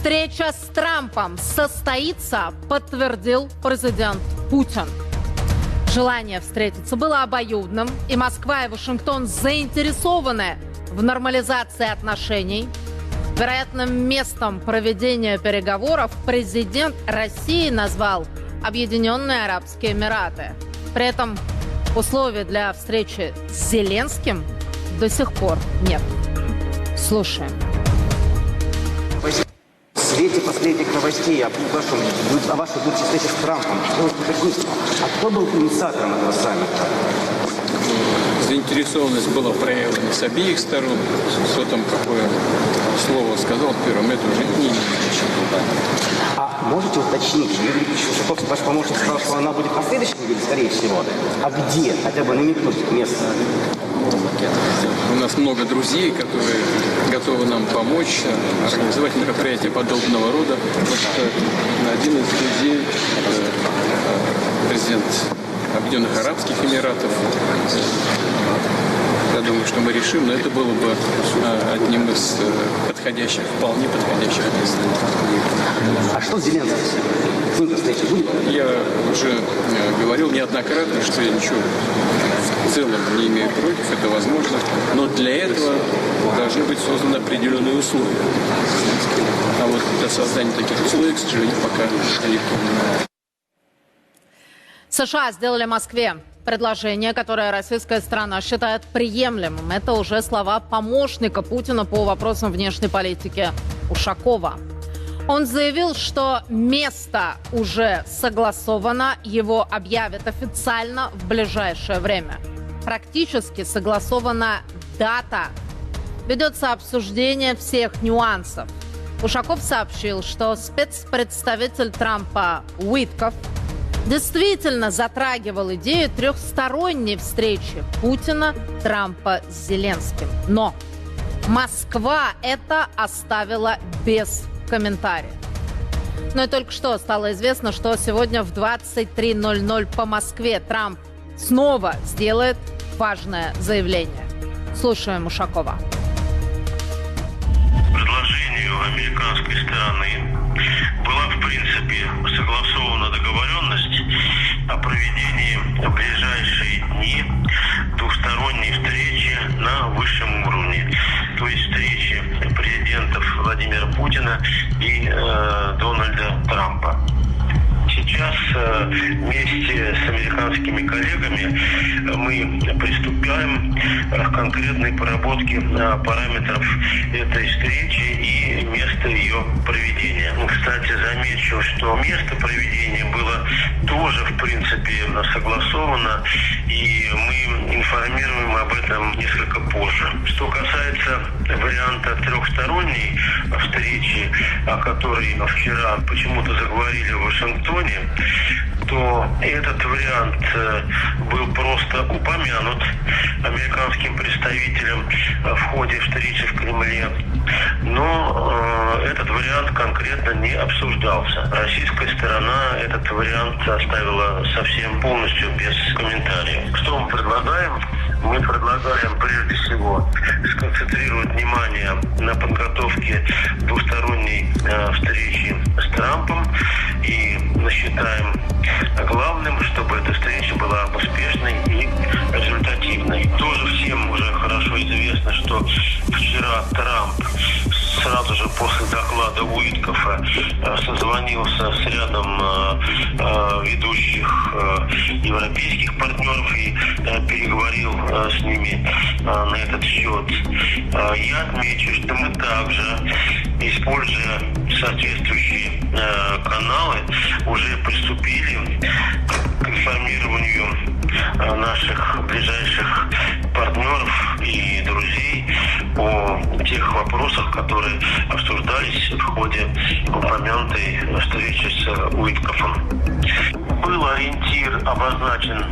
Встреча с Трампом состоится, подтвердил президент Путин. Желание встретиться было обоюдным, и Москва и Вашингтон заинтересованы в нормализации отношений. Вероятным местом проведения переговоров президент России назвал Объединенные Арабские Эмираты. При этом условий для встречи с Зеленским до сих пор нет. Слушаем. В свете последних новостей об вашем, о вашей будущей встрече с Трампом, что вы какой- а кто был инициатором этого саммита? Заинтересованность была проявлена с обеих сторон. Кто там какое слово сказал первым, это уже не имеет значения. А можете уточнить, Юрий ваш помощник сказал, что она будет на следующей неделе, скорее всего. А где? Хотя бы намекнуть место. У нас много друзей, которые готовы нам помочь э, организовать мероприятия подобного рода. Вот один из друзей, э, э, президент Объединенных Арабских Эмиратов. Что мы решим, но это было бы э, одним из э, подходящих, вполне подходящих мест. А что с Зеленским? Я уже э, говорил неоднократно, что я ничего в целом не имею против, это возможно, но для этого должны быть созданы определенные условия. А вот для создания таких условий, к сожалению, пока далеко. США сделали Москве предложение, которое российская страна считает приемлемым. Это уже слова помощника Путина по вопросам внешней политики Ушакова. Он заявил, что место уже согласовано, его объявят официально в ближайшее время. Практически согласована дата. Ведется обсуждение всех нюансов. Ушаков сообщил, что спецпредставитель Трампа Уитков действительно затрагивал идею трехсторонней встречи Путина, Трампа с Зеленским. Но Москва это оставила без комментариев. Ну и только что стало известно, что сегодня в 23.00 по Москве Трамп снова сделает важное заявление. Слушаем Ушакова. предложению американской стороны была, в принципе, согласована договоренность о проведении в ближайшие дни двухсторонней встречи на высшем уровне. То есть встречи президентов Владимира Путина и э, Дональда Трампа. Сейчас э, вместе с американскими коллегами мы приступаем к конкретной проработке э, параметров этой встречи и места ее проведения. Ну, Кстати, замечу, что место проведения было тоже, в принципе, согласовано, и мы информируем об этом несколько позже. Что касается варианта трехсторонней встречи, о которой вчера почему-то заговорили в Вашингтоне, то этот вариант э, был просто упомянут американским представителем э, в ходе встречи в Кремле. Но э, этот вариант конкретно не обсуждался. Российская сторона этот вариант оставила совсем полностью без комментариев. Что мы предлагаем? Мы предлагаем прежде всего сконцентрировать внимание на подготовке двусторонней встречи с Трампом и мы считаем главным, чтобы эта встреча была успешной и результативной. Тоже всем уже хорошо известно, что вчера Трамп сразу же после доклада Уиткофа э, созвонился с рядом э, э, ведущих европейских партнеров и переговорил с ними на этот счет. Я отмечу, что мы также, используя соответствующие каналы, уже приступили к информированию э, наших ближайших партнеров и друзей о тех вопросах, которые обсуждались в ходе упомянутой встречи с Уиткофом. Был ориентир обозначен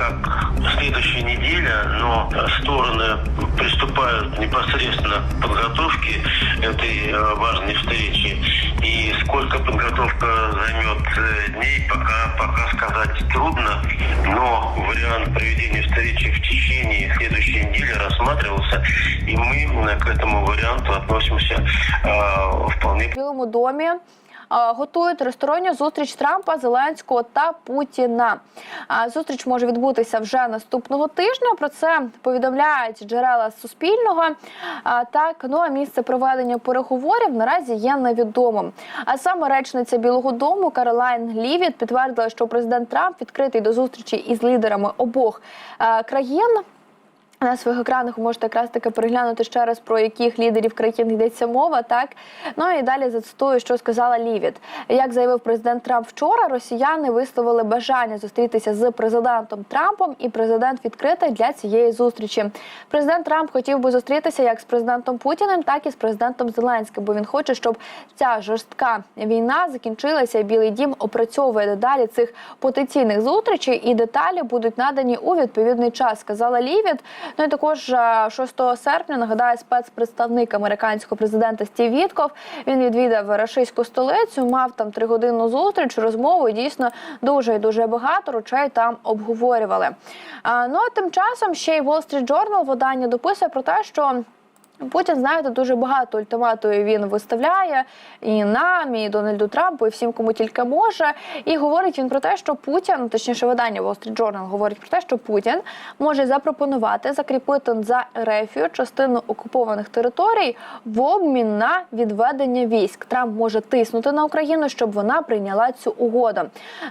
как следующая неделя, но стороны приступают непосредственно к подготовке этой э, важной встречи. И сколько подготовка займет э, дней, пока, пока сказать трудно, но вариант проведения встречи в течение следующей недели рассматривался, и мы к этому варианту относимся э, вполне В Білому домі е, готують тристоронню зустріч Трампа, Зеленського та Путіна. Зустріч може відбутися вже наступного тижня. Про це повідомляють джерела Суспільного. Так, ну а місце проведення переговорів наразі є невідомим. А саме речниця Білого Дому Каролайн Лівіт підтвердила, що президент Трамп відкритий до зустрічі із лідерами обох е, країн. На своїх екранах ви можете якраз таки переглянути ще раз про яких лідерів країн йдеться мова. Так ну і далі зацитую, що сказала Лівіт. Як заявив президент Трамп вчора, росіяни висловили бажання зустрітися з президентом Трампом, і президент відкритий для цієї зустрічі. Президент Трамп хотів би зустрітися як з президентом Путіним, так і з президентом Зеленським, бо він хоче, щоб ця жорстка війна закінчилася. і Білий дім опрацьовує дедалі цих потенційних зустрічей, і деталі будуть надані у відповідний час. Сказала Лівіт. Ну і також е, 6 серпня нагадаю спецпредставник американського президента Стів Вітков. Він відвідав рашистську столицю, мав там тригодинну зустріч, розмову. І дійсно дуже і дуже багато речей там обговорювали. А, ну а тим часом ще й Wall Street Journal видання дописує про те, що. Путін, знаєте, дуже багато ультиматумів він виставляє і нам, і Дональду Трампу, і всім, кому тільки може. І говорить він про те, що Путін, точніше, видання Wall Street Journal говорить про те, що Путін може запропонувати закріпити за Ерефію частину окупованих територій в обмін на відведення військ. Трамп може тиснути на Україну, щоб вона прийняла цю угоду.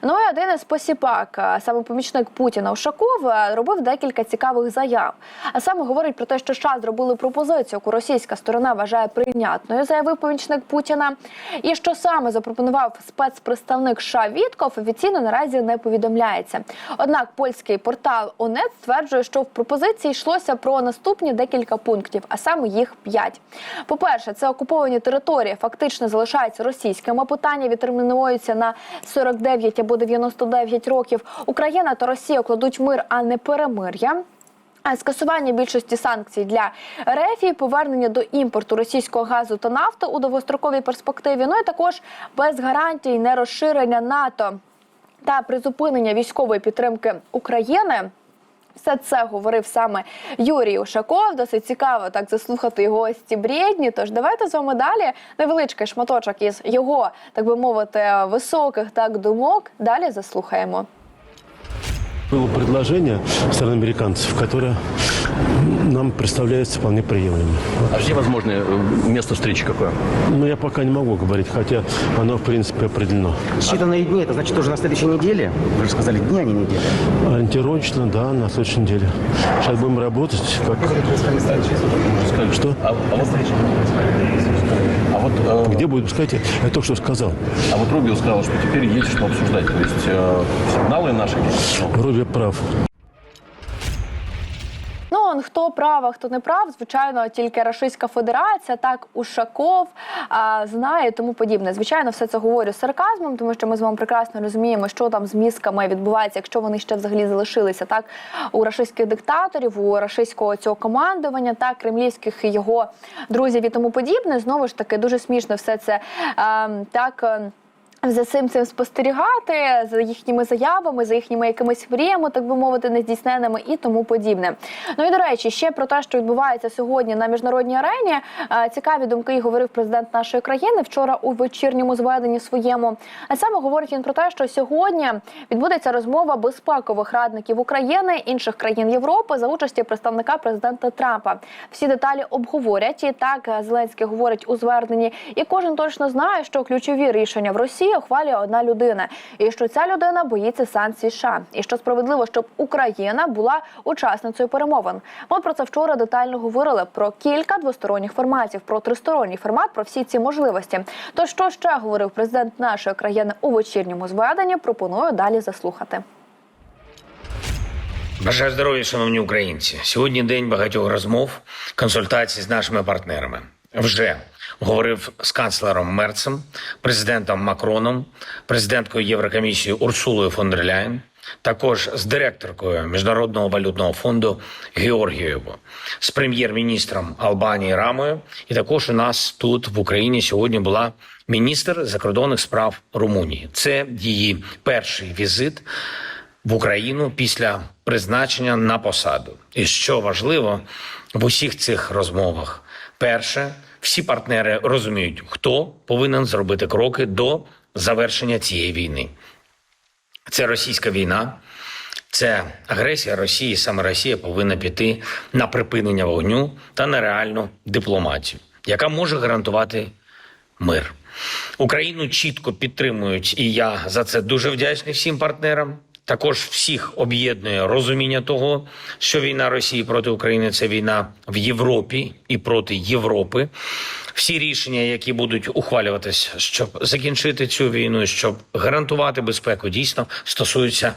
Ну і один із посіпак, саме помічник Путіна Ушаков, е, робив декілька цікавих заяв. А саме говорить про те, що США зробили пропозицію, яку російська сторона вважає прийнятною, заявив помічник Путіна. І що саме запропонував спецпредставник США Вітков, офіційно наразі не повідомляється. Однак польський портал ОНЕТ стверджує, що в пропозиції йшлося про наступні декілька пунктів, а саме їх п'ять. По-перше, це окуповані території фактично залишаються російськими. Питання відтермінуються на 49 або 99 років. Україна та Росія кладуть мир, а не перемир'я. Скасування більшості санкцій для РФ, повернення до імпорту російського газу та нафти у довгостроковій перспективі. Ну і також без гарантій нерозширення НАТО та призупинення військової підтримки України. Все це говорив саме Юрій Ушаков. Досить цікаво так заслухати його ось ці бредні. Тож давайте з вами далі невеличкий шматочок із його, так би мовити, високих так думок. Далі заслухаємо. Было предложение стороны американцев, которое нам представляется вполне приемлемым. А где возможное э, место встречи какое? Но я пока не могу говорить, хотя оно, в принципе, определено. Считанные дни, это значит уже на следующей неделе? Вы же сказали дни, а не недели. Ориентировочно, да, на следующей неделе. Сейчас будем работать. Как... Что? А, а вот, а вот, э, Где будет, скажите, я только что сказал. а вот Рубио сказал, что теперь есть что обсуждать. То есть э, сигналы наши какие-то. Руби прав. Ну, хто прав, а хто не прав, звичайно, тільки Рашистська Федерація, так Ушаков а, знає тому подібне. Звичайно, все це говорю з сарказмом, тому що ми з вами прекрасно розуміємо, що там з мізками відбувається, якщо вони ще взагалі залишилися так у рашистських диктаторів, у рашистського цього командування, так кремлівських його друзів і тому подібне. Знову ж таки, дуже смішно все це а, так. За цим цим спостерігати за їхніми заявами, за їхніми якимись мріями, так би мовити, нездійсненими і тому подібне. Ну і до речі, ще про те, що відбувається сьогодні на міжнародній арені. Цікаві думки говорив президент нашої країни вчора у вечірньому зведенні своєму. А саме говорить він про те, що сьогодні відбудеться розмова безпекових радників України інших країн Європи за участі представника президента Трампа. Всі деталі обговорять. І так Зеленський говорить у зверненні, і кожен точно знає, що ключові рішення в Росії ухвалює одна людина, і що ця людина боїться санкцій США, і що справедливо, щоб Україна була учасницею перемовин. Ми про це вчора детально говорили про кілька двосторонніх форматів, про тристоронній формат, про всі ці можливості. То що ще говорив президент нашої країни у вечірньому зведенні? Пропоную далі заслухати. Бажаю здоров'я, шановні українці. Сьогодні день багатьох розмов, консультацій з нашими партнерами. Вже говорив з канцлером Мерцем, президентом Макроном, президенткою Єврокомісії Урсулою фон дер Ляєн, також з директоркою Міжнародного валютного фонду Георгієвою, з прем'єр-міністром Албанії Рамою. І також у нас тут в Україні сьогодні була міністр закордонних справ Румунії. Це її перший візит в Україну після призначення на посаду. І що важливо в усіх цих розмовах, перше, всі партнери розуміють, хто повинен зробити кроки до завершення цієї війни. Це російська війна, це агресія Росії. Саме Росія повинна піти на припинення вогню та на реальну дипломатію, яка може гарантувати мир. Україну чітко підтримують, і я за це дуже вдячний всім партнерам. Також всіх об'єднує розуміння того, що війна Росії проти України це війна в Європі і проти Європи. Всі рішення, які будуть ухвалюватись, щоб закінчити цю війну, щоб гарантувати безпеку, дійсно стосуються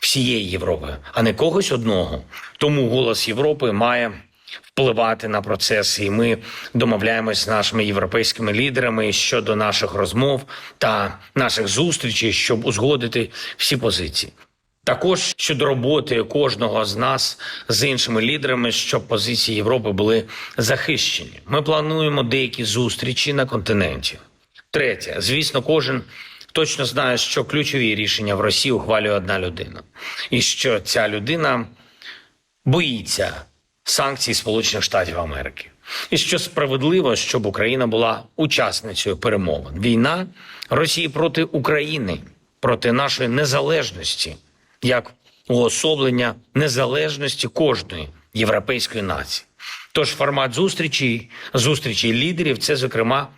всієї Європи, а не когось одного. Тому голос Європи має впливати на процеси, і ми домовляємось з нашими європейськими лідерами щодо наших розмов та наших зустрічей, щоб узгодити всі позиції. Також щодо роботи кожного з нас з іншими лідерами, щоб позиції Європи були захищені. Ми плануємо деякі зустрічі на континенті. Третє, звісно, кожен точно знає, що ключові рішення в Росії ухвалює одна людина, і що ця людина боїться санкцій Сполучених Штатів Америки. І що справедливо, щоб Україна була учасницею перемовин. Війна Росії проти України, проти нашої незалежності, як уособлення незалежності кожної європейської нації. Тож формат зустрічі, зустрічі лідерів, це зокрема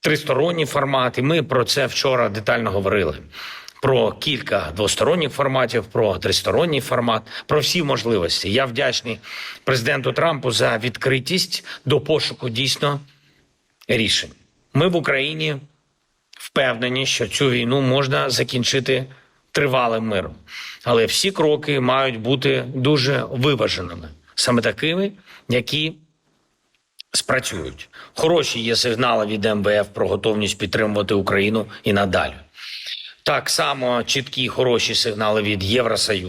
тристоронній формат, і ми про це вчора детально говорили. Про кілька двосторонніх форматів, про тристоронній формат, про всі можливості. Я вдячний президенту Трампу за відкритість до пошуку дійсно рішень. Ми в Україні впевнені, що цю війну можна закінчити тривалим миром, але всі кроки мають бути дуже виваженими, саме такими, які спрацюють. Хороші є сигнали від МВФ про готовність підтримувати Україну і надалі. Так само чіткі хороші сигнали від Євросоюзу.